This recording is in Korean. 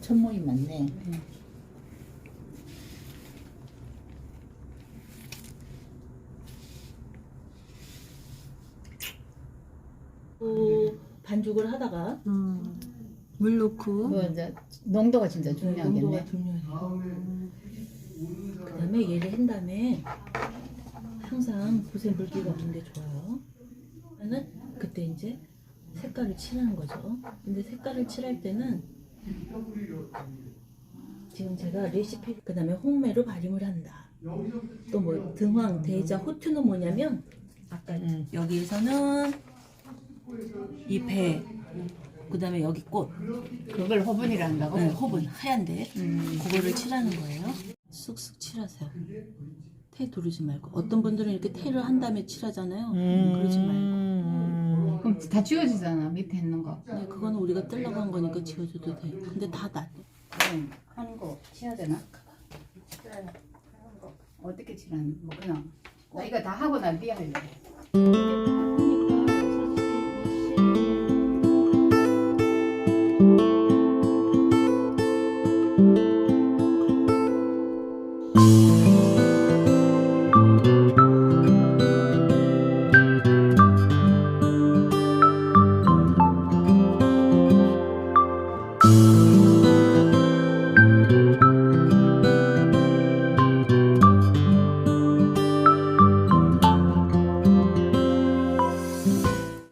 첫 모임 맞네. 또 반죽을 하다가 음. 물 넣고 뭐 이제 농도가 진짜 중요하겠네. 농도가 중요해요. 그다음에 얘를 한 다음에 항상 붓에 물기가 없는 게 좋아요. 그러면은 그때 이제 색깔을 칠하는 거죠. 근데 색깔을 칠할 때는 지금 제가 레시피 그 다음에 홍매로 발림을 한다. 또 뭐 등황, 대자, 호투는 뭐냐면 아까 여기에서는 이 배, 그다음에 여기 꽃, 그걸 호분이라 한다고? 네, 호분 하얀데 음. 그거를 칠하는 거예요. 쑥쑥 칠하세요. 테 두르지 말고 어떤 분들은 이렇게 테를 한 다음에 칠하잖아요. 그러지 말고. 그럼 다 지워지잖아 밑에 있는 거. 네, 그거는 우리가 뜰려고 한 거니까 지워줘도 돼요. 근데 다 놔둬. 그럼 하는 거 치야 되나? 어떻게 칠하는 뭐 그냥 나 이거 다 하고 난 뒤에 할래.